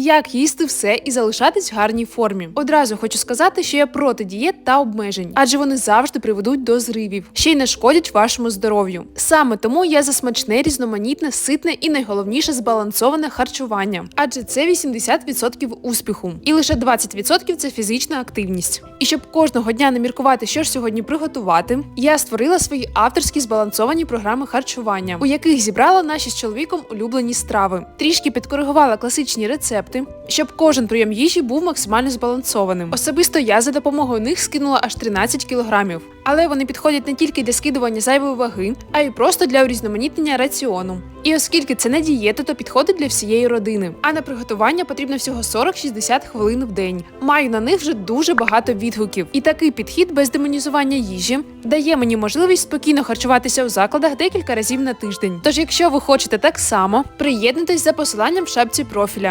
як їсти все і залишатись в гарній формі. Одразу хочу сказати, що я проти дієт та обмежень, адже вони завжди приведуть до зривів, ще й не шкодять вашому здоров'ю. Саме тому я за смачне, різноманітне, ситне і найголовніше збалансоване харчування, адже це 80% успіху, і лише 20% це фізична активність. І щоб кожного дня не міркувати, що ж сьогодні приготувати, я створила свої авторські збалансовані програми харчування, у яких зібрала наші з чоловіком улюблені страви. Трішки підкоригувала класичні рецепти, щоб кожен прийом їжі був максимально збалансованим. Особисто я за допомогою них скинула аж 13 кілограмів. Але вони підходять не тільки для скидування зайвої ваги, а й просто для урізноманітнення раціону. І оскільки це не дієта, то підходить для всієї родини. А на приготування потрібно всього 40-60 хвилин в день. Маю на них вже дуже багато відгуків. І такий підхід без демонізування їжі дає мені можливість спокійно харчуватися у закладах декілька разів на тиждень. Тож, якщо ви хочете так само, приєднуйтесь за посиланням в шапці профіля.